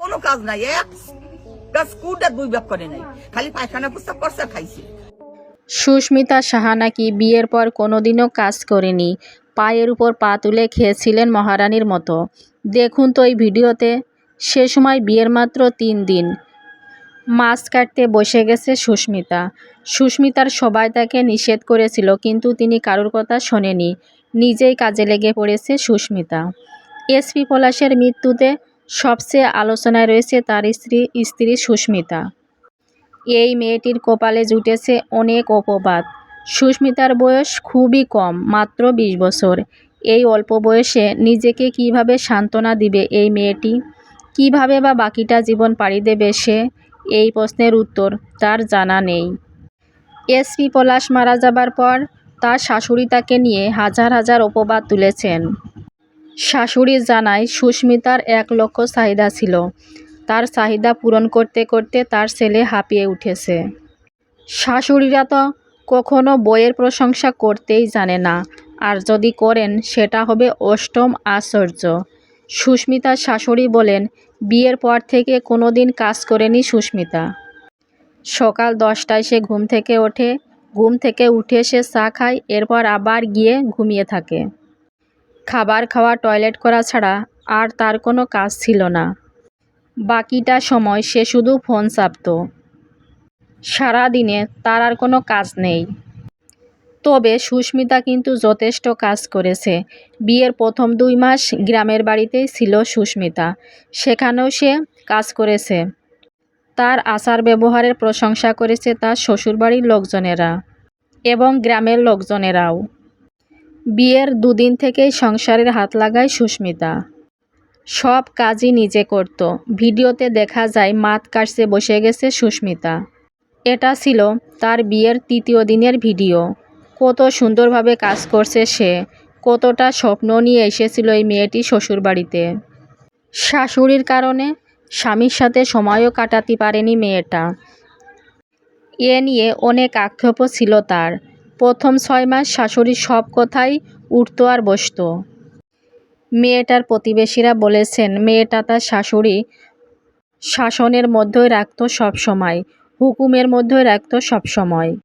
কোনো কাজ নাই, এক গাছ দুই ব্যাপ করে নাই। খালি পায়খানা পুস্তক করছে, খাইছে। সুস্মিতা সাহা নাকি বিয়ের পর কোনোদিনও কাজ করেনি। পায়ের উপর পা তুলে খেয়েছিলেন মহারানীর মতো। দেখুন তো এই ভিডিওতে। সে সময় বিয়ের মাত্র তিন দিন। মাছ কাটতে বসে গেছে সুস্মিতা। সুস্মিতার সবাই তাকে নিষেধ করেছিল, কিন্তু তিনি কারোর কথা শোনেনি নিজেই কাজে লেগে পড়েছে সুস্মিতা। এসপি পলাশের মৃত্যুতে সবচেয়ে আলোচনায় রয়েছে তার স্ত্রী স্ত্রী সুস্মিতা। এই মেয়েটির কপালে জুটেছে অনেক অপবাদ। সুস্মিতার বয়স খুবই কম, মাত্র বিশ বছর। এই অল্প বয়সে নিজেকে কীভাবে সান্ত্বনা দিবে এই মেয়েটি? কীভাবে বা বাকিটা জীবন পাড়ি দেবে সে? এই প্রশ্নের উত্তর তার জানা নেই। এসপি পলাশ মারা যাবার পর তার শাশুড়ি তাকে নিয়ে হাজার হাজার অপবাদ তুলেছেন। শাশুড়ি জানায় সুস্মিতার এক লক্ষ চাহিদা ছিল। তার চাহিদা পূরণ করতে করতে তার ছেলে হাঁপিয়ে উঠেছে। শাশুড়িরা তো কখনো বইয়ের প্রশংসা করতেই জানে না। আর যদি করেন, সেটা হবে অষ্টম আশ্চর্য। সুস্মিতার শাশুড়ি বলেন, বিয়ের পর থেকে কোনো দিন কাজ করেনি সুস্মিতা। সকাল দশটায় সে ঘুম থেকে ওঠে, ঘুম থেকে উঠে সে চা খায়, এরপর আবার গিয়ে ঘুমিয়ে থাকে। খাবার খাওয়া, টয়লেট করা ছাড়া আর তার কোনো কাজ ছিল না। বাকিটা সময় সে শুধু ফোন চাপত। সারাদিনে তার আর কোনো কাজ নেই। তবে সুস্মিতা কিন্তু যথেষ্ট কাজ করেছে। বিয়ের প্রথম দুই মাস গ্রামের বাড়িতেই ছিল সুস্মিতা। সেখানেও সে কাজ করেছে। তার আচার ব্যবহারের প্রশংসা করেছে তার শ্বশুরবাড়ির লোকজনেরা এবং গ্রামের লোকজনেরাও। বিয়ের দুদিন থেকেই সংসারের হাত লাগায় সুস্মিতা। সব কাজই নিজে করত। ভিডিওতে দেখা যায়, মাত কাটছে, বসে গেছে সুস্মিতা। এটা ছিল তার বিয়ের তৃতীয় দিনের ভিডিও। কত সুন্দরভাবে কাজ করছে সে। কতটা স্বপ্ন নিয়ে এসেছিল এই মেয়েটি শ্বশুরবাড়িতে। শাশুড়ির কারণে স্বামীর সাথে সময়ও কাটাতে পারেনি মেয়েটা। এ নিয়ে অনেক আক্ষেপও ছিল তার। প্রথম ছয় মাস শাশুড়ির সব কথাই উঠতো আর বসতো। মেয়েটার প্রতিবেশীরা বলেছেন, মেয়েটা তার শাশুড়ি শাসনের মধ্যেই রাখত সব সময়, হুকুমের মধ্যেই রাখত সব সময়।